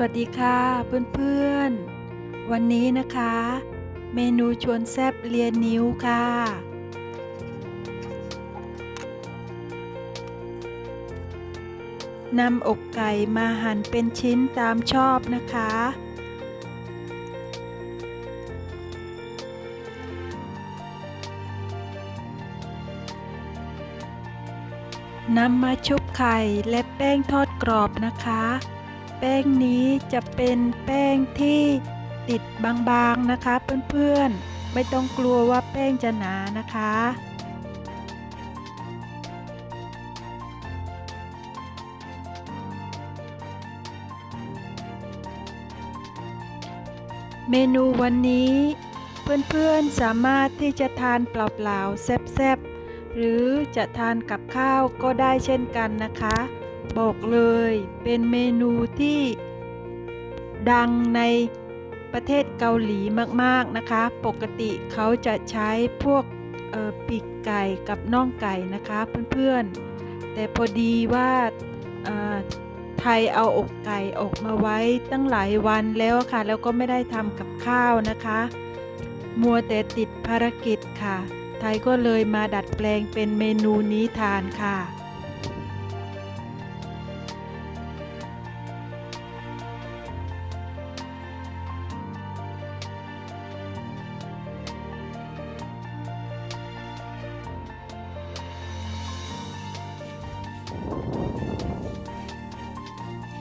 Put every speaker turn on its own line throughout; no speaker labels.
สวัสดีค่ะเพื่อนๆ วันนี้นะคะ เมนูชวนแซบเลียนนิ้วค่ะ นำอกไก่มาหั่นเป็นชิ้นตามชอบนะคะ นำมาชุบไข่และแป้งทอดกรอบนะคะ แป้งนี้จะเป็นแป้งที่ติดบางๆนะคะเพื่อนๆ ไม่ต้องกลัวว่าแป้งจะหนานะคะ เมนูวันนี้เพื่อนๆสามารถที่จะทานเปล่าๆแซ่บๆ หรือจะทานกับข้าวก็ได้เช่นกันนะคะ บอกเลยเป็นเมนูที่ดังในประเทศเกาหลีมากๆนะคะ ปกติเขาจะใช้พวกปีกไก่กับน่องไก่นะคะเพื่อนๆ แต่พอดีว่าไทยเอาอกไก่ออกมาไว้ตั้งหลายวันแล้วค่ะ แล้วก็ไม่ได้ทำกับข้าวนะคะ มัวแต่ติดภารกิจค่ะ ไทยก็เลยมาดัดแปลงเป็นเมนูนี้ทานค่ะ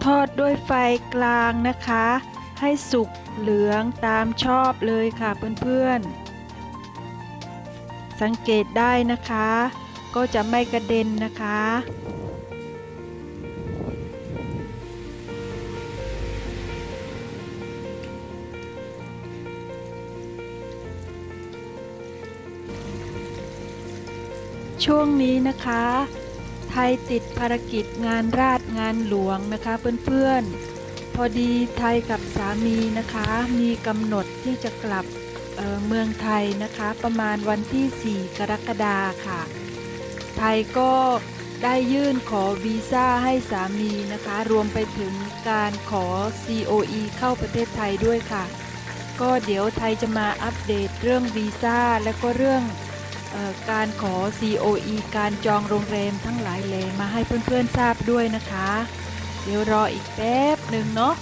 ทอดด้วยไฟกลางนะคะ ให้สุกเหลืองตามชอบเลยค่ะเพื่อนๆ สังเกตได้นะคะ ก็จะไม่กระเด็นนะคะช่วงนี้นะคะ ไทยติดภารกิจงานราชงานหลวงนะคะเพื่อนๆ พอดีไทยกับสามีนะคะ มีกำหนดที่จะกลับเเมืองไทยนะคะ ประมาณวันที่ 4 กรกฎาค่ะ ไทยก็ได้ยื่นขอวีซ่าให้สามีนะคะ รวมไปถึงการขอ COE เข้าประเทศไทยด้วยค่ะ ก็เดี๋ยวไทยจะมาอัปเดตเรื่องวีซ่าและก็เรื่อง การขอ COE การจองโรงแรมทั้งหลายแหล่มาให้เพื่อนๆทราบด้วยนะคะ เดี๋ยวรออีกแป๊บหนึ่งเนาะ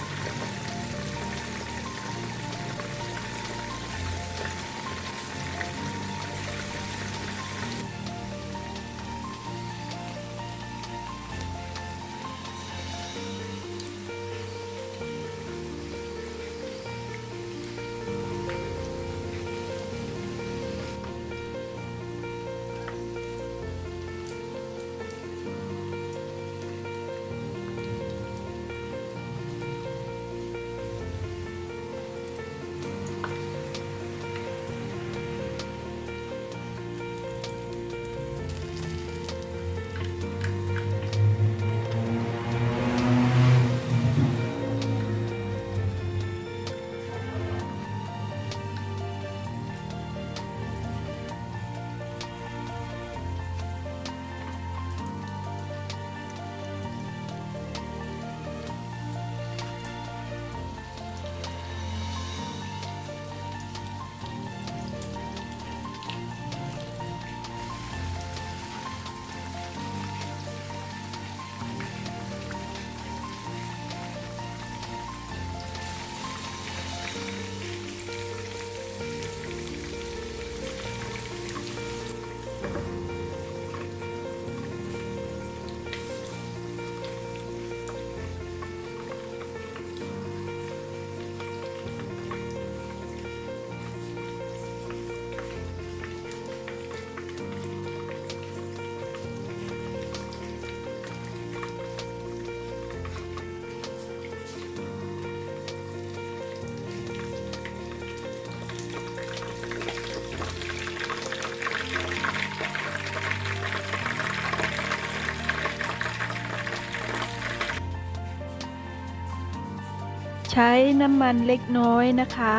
ใช้น้ำมันเล็กน้อยนะคะ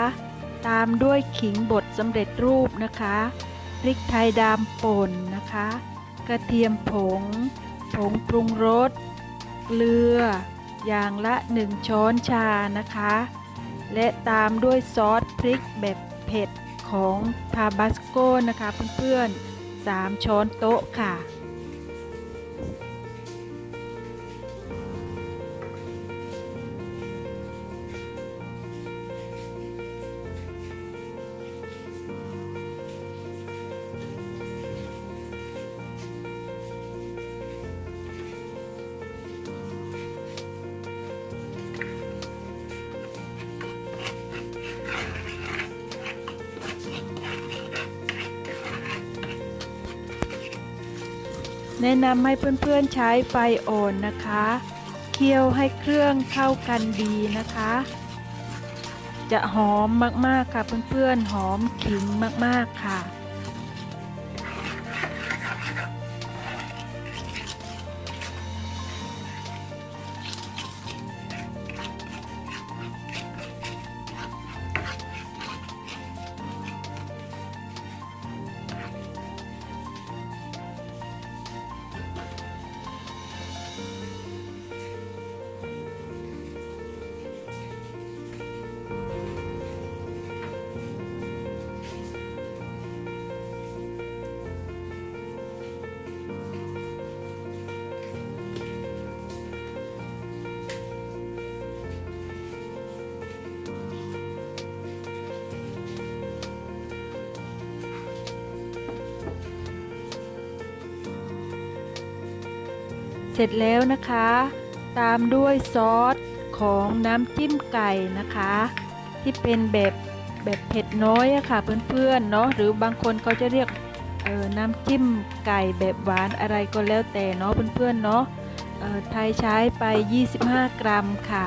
ตามด้วยขิงบดสำเร็จรูปนะคะพริกไทยดำป่นนะคะ กระเทียมผง ผงปรุงรส เกลือ อย่างละ 1 ช้อนชานะคะ และตามด้วยซอสพริกแบบเผ็ดของทาบาสโกนะคะเพื่อนๆ 3 ช้อนโต๊ะค่ะ แนะนำให้เพื่อนๆใช้ไฟอ่อนนะคะ เคี่ยวให้เครื่องเข้ากันดีนะคะ จะหอมมากๆค่ะเพื่อนๆหอมขิงมากๆค่ะ เสร็จแล้วนะคะ ตามด้วยซอสของน้ำจิ้มไก่นะคะ ที่เป็นแบบแบบเผ็ดน้อยอะค่ะเพื่อนๆเนาะหรือบางคนเขาจะเรียกเออน้ำจิ้มไก่แบบหวานอะไรก็แล้วแต่เนาะเพื่อนๆเนาะเออไทยใช้ไป 25 กรัมค่ะ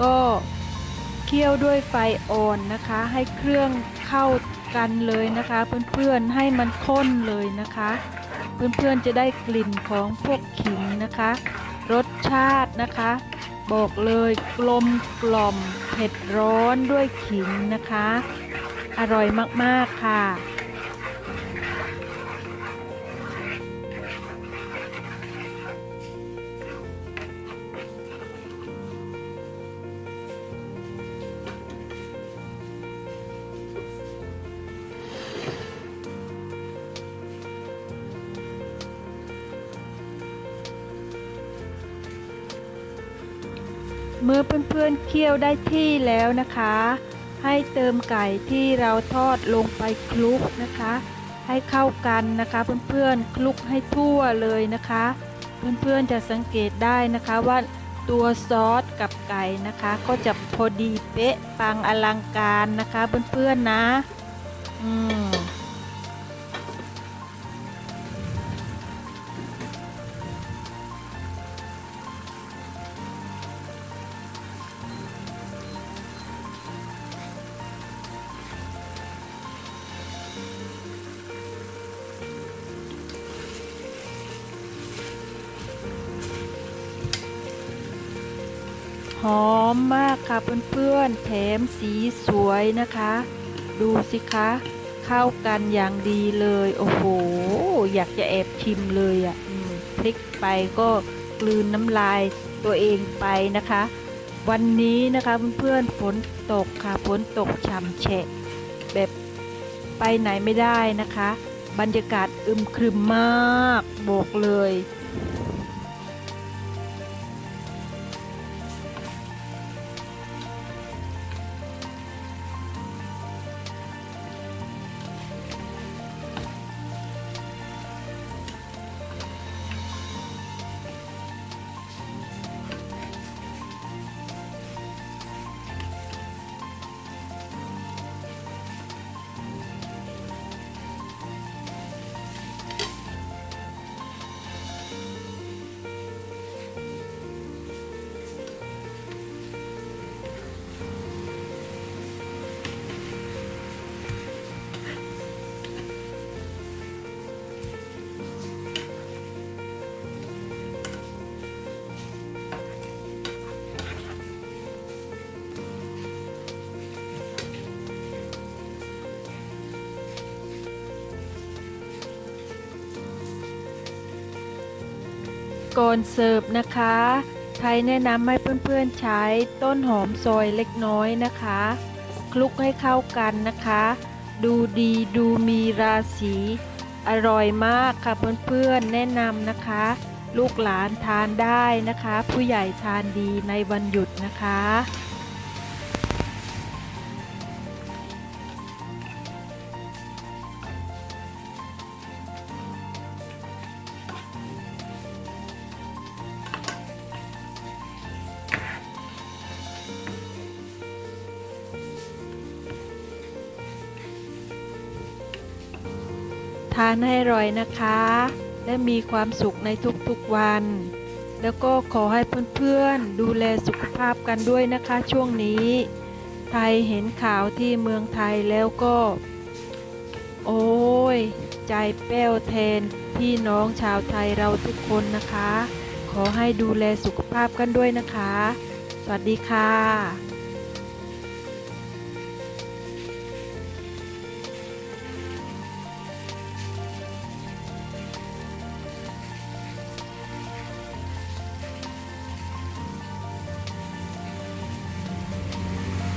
ก็เคี่ยวด้วยไฟอ่อนนะคะ ให้เครื่องเข้ากันเลยนะคะ เพื่อนๆให้มันข้นเลยนะคะ เพื่อนๆจะได้กลิ่นของพวกขิงนะคะ รสชาตินะคะ บอกเลยกลมกล่อมเผ็ดร้อนด้วยขิงนะคะ อร่อยมากๆค่ะ เมื่อเพื่อนๆเคี่ยวได้ที่แล้วนะคะ ให้เติมไก่ที่เราทอดลงไปคลุกนะคะ ให้เข้ากันนะคะ เพื่อนๆคลุกให้ทั่วเลยนะคะ เพื่อนๆจะสังเกตได้นะคะว่าตัวซอสกับไก่นะคะ ก็จะพอดีเป๊ะปังอลังการนะคะ เพื่อนๆนะ อืม หอมมากค่ะเพื่อนๆ แถมสีสวยนะคะ ดูสิคะ เข้ากันอย่างดีเลย โอ้โห อยากจะแอบชิมเลยอะ่ะพลิกไปก็กลืนน้ำลายตัวเองไปนะคะ วันนี้นะคะเพื่อนๆ ฝนตกค่ะ ฝนตกฉ่ำแฉะ แบบไปไหนไม่ได้นะคะ บรรยากาศอึมครึมมาก บอกเลย ก่อนเสิร์ฟนะคะ ไทยแนะนำให้เพื่อนๆใช้ต้นหอมซอยเล็กน้อยนะคะ คลุกให้เข้ากันนะคะ ดูดีดูมีราศีอร่อยมากค่ะเพื่อนๆแนะนำนะคะ ลูกหลานทานได้นะคะ ผู้ใหญ่ทานดีในวันหยุดนะคะ ทานให้อร่อยนะคะ และมีความสุขในทุกๆวัน แล้วก็ขอให้เพื่อนๆ ดูแลสุขภาพกันด้วยนะคะช่วงนี้ ไทยเห็นข่าวที่เมืองไทยแล้วก็ โอ้ย ใจแป้วแทนพี่น้องชาวไทยเราทุกคนนะคะ ขอให้ดูแลสุขภาพกันด้วยนะคะ สวัสดีค่ะ